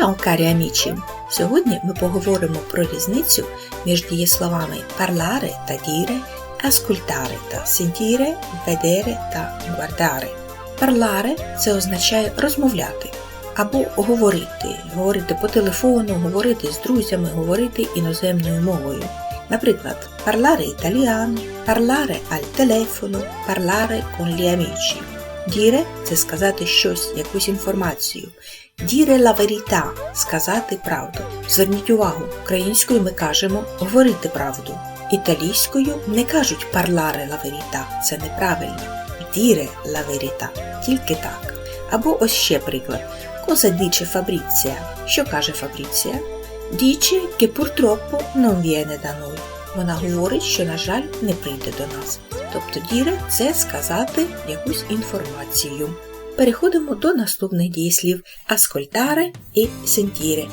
Ciao cari amici! Сьогодні ми поговоримо про різницю між дієсловами parlare та dire, ascoltare та sentire, vedere та guardare. Parlare – це означає розмовляти або говорити, говорити по телефону, говорити з друзями, говорити іноземною мовою. Наприклад, parlare italiano, parlare al telefono, parlare con gli amici. Dire – це сказати щось, якусь інформацію. Dire la verità – сказати правду. Зверніть увагу, українською ми кажемо говорити правду. Італійською не кажуть parlare la verità, це неправильно. Dire la verità – тільки так. Або ось ще приклад. Cosa dice Fabrizia? Що каже Фабріція? Dice che purtroppo non viene da noi. Вона говорить, що, на жаль, не прийде до нас. Тобто діре це сказати якусь інформацію. Переходимо до наступних дієслів аскольтаре і сентіре.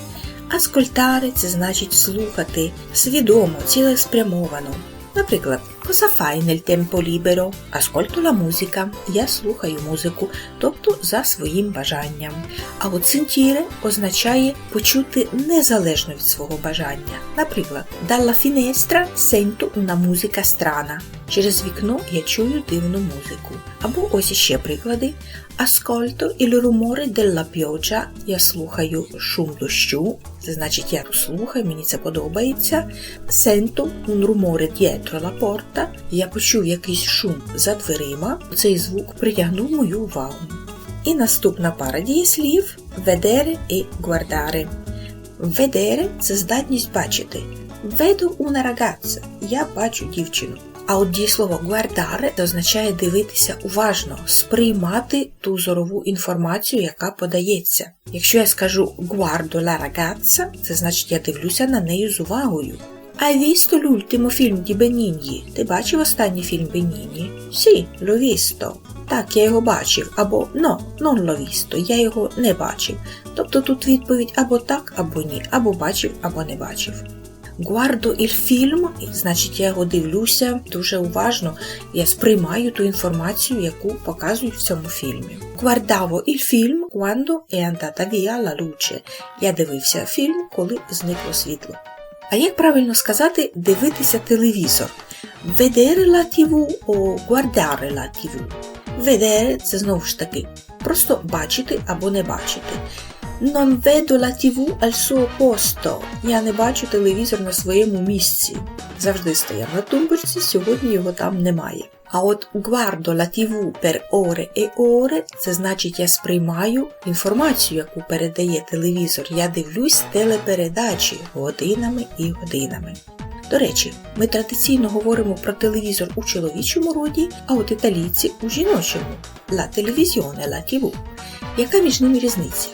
Аскольтаре це значить слухати свідомо, цілеспрямовано. Наприклад, cosa fai nel tempo libero? Ascolto la musica. Я слухаю музику, тобто за своїм бажанням. А от сентіре означає почути незалежно від свого бажання. Наприклад, dalla finestra sento una musica strana. Через вікно я чую дивну музику. Або ось іще приклади. Ascolto il rumore della pioggia. Я слухаю шум дощу. Це значить, я слухаю, мені це подобається. Sento un rumore dietro la porta. Я почув якийсь шум за дверима. Цей звук притягнув мою увагу. І наступна пара дієслів vedere і guardare. Vedere – це здатність бачити. Vedo una ragazza. Я бачу дівчину. А от дієслово guardare означає дивитися уважно, сприймати ту зорову інформацію, яка подається. Якщо я скажу guardo la ragazza, це значить я дивлюся на неї з увагою. Hai visto l'ultimo film di Benigni? Ти бачив останній фільм Беніні? Sì, l'ho visto. Так, я його бачив, або no, non l'ho visto, я його не бачив. Тобто тут відповідь або так, або ні, або бачив, або не бачив. Guardo il film, значить я його дивлюся дуже уважно, я сприймаю ту інформацію, яку показують в цьому фільмі. Guardavo il film quando è andata via la luce. Я дивився фільм, коли зникло світло. А як правильно сказати дивитися телевізор? Vedere la TV о guardare la TV? Vedere – це знову ж таки просто бачити або не бачити. Non vedo la TV al suo posto. Я не бачу телевізор на своєму місці. Завжди стояв на тумбочці, сьогодні його там немає. А от guardo la TV per ore e ore – це значить я сприймаю інформацію, яку передає телевізор. Я дивлюсь телепередачі годинами і годинами. До речі, ми традиційно говоримо про телевізор у чоловічому роді, а от італійці у жіночому la televisione, la TV. Яка між ними різниця?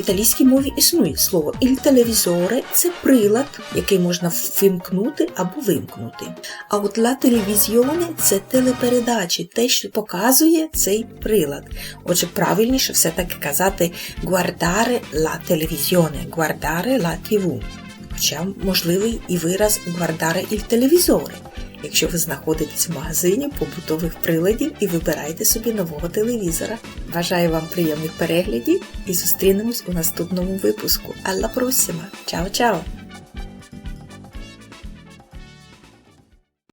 В італійській мові існує слово televisore – це прилад, який можна вимкнути або вимкнути. А от la televisione – це телепередачі, те, що показує цей прилад. Отже, правильніше все-таки казати guardare la televisione, guardare la TV. Хоча можливий і вираз guardare il televisore, якщо ви знаходитесь в магазині побутових приладів і вибираєте собі нового телевізора. Бажаю вам приємних переглядів і зустрінемось у наступному випуску. Алла просіма! Чао-чао!